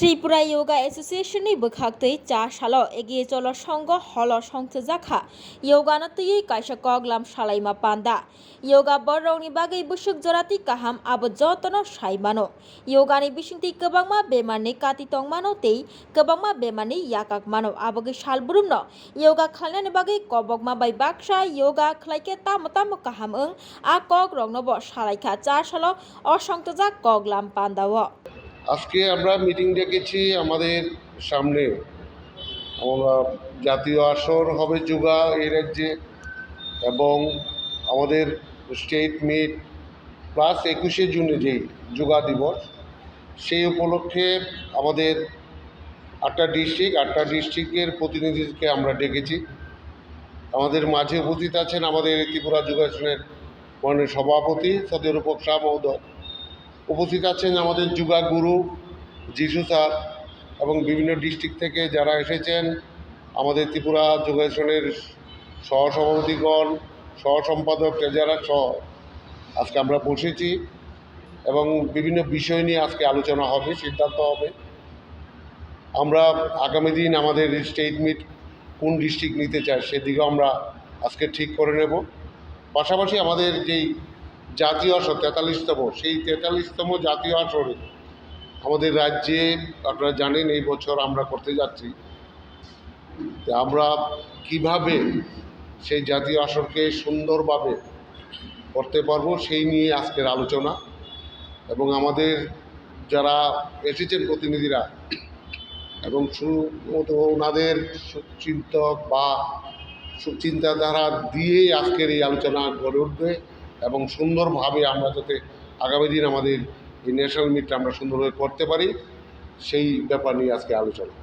Tripura yoga এসোসিয়েশনই বখাক্তই চা সাল এগিয়ে চলার সঙ্গ হল সংসে জাখা। যোগানতই কাইসা কগলাম সালাইমা পান্দা। যোগা বরংনি বাগে বুসুক জরাতি কাহাম আব যতন সাইমানো। যোগানি বিসিংতি কবাংমা বেমানে কাতি তংমানো তেই, কবাংমা বেমানে ইয়াকাক মানো আবগে শালবুরুমন ইয়োগা খালনানি বাগে কবকমা বাই বাকসা ইয়োগা খলাইকে তাম তাম কাহাম, আ কক রংনব সালাইখা চা সাল অসংতজা কগলাম পান্দাও। আজকে আমরা মিটিং ডেকেছি আমাদের সামনে। আমরা জাতীয় আসর হবে যোগা এই রাজ্যে এবং আমাদের স্টেট মিট প্লাস একুশে জুনে যেই যোগা দিবস, সেই উপলক্ষে আমাদের আটটা ডিস্ট্রিক্ট আটটা ডিস্ট্রিক্টের প্রতিনিধিকে আমরা ডেকেছি। আমাদের মাঝে উপস্থিত আছেন আমাদের ত্রিপুরা যোগাসনের মাননীয় সভাপতি সদর শাহ মহোদয়। উপস্থিত আছেন আমাদের যুগা গুরু, যিশু স্যার এবং বিভিন্ন ডিস্ট্রিক্ট থেকে যারা এসেছেন, আমাদের ত্রিপুরা যোগাসনের সহসভাপতিগণ সহ সম্পাদক ট্রেজারার সহ আজকে আমরা বসেছি এবং বিভিন্ন বিষয় নিয়ে আজকে আলোচনা হবে, সিদ্ধান্ত হবে। আমরা আগামী দিন আমাদের স্টেট মিট কোন ডিস্ট্রিক্ট নিতে চায় সেদিকেও আমরা আজকে ঠিক করে নেব। পাশাপাশি আমাদের যেই জাতীয় আসর, তেতাল্লিশতম, সেই তেতাল্লিশতম জাতীয় আসরে আমাদের রাজ্যে, আপনারা জানেন এই বছর আমরা করতে যাচ্ছি আমরা কীভাবে সেই জাতীয় আসরকে সুন্দরভাবে করতে পারব সেই নিয়ে আজকের আলোচনা। এবং আমাদের যারা এসেছেন প্রতিনিধিরা এবং শুধুমাত্র ওনাদের চিন্তক বা চিন্তাধারা দিয়েই আজকের এই আলোচনা গড়ে উঠবে এবং সুন্দরভাবে আমরা যাতে আগামী দিন আমাদের এই ন্যাশনাল মিটটা আমরা সুন্দরভাবে করতে পারি, সেই ব্যাপার নিয়ে আজকে আলোচনা।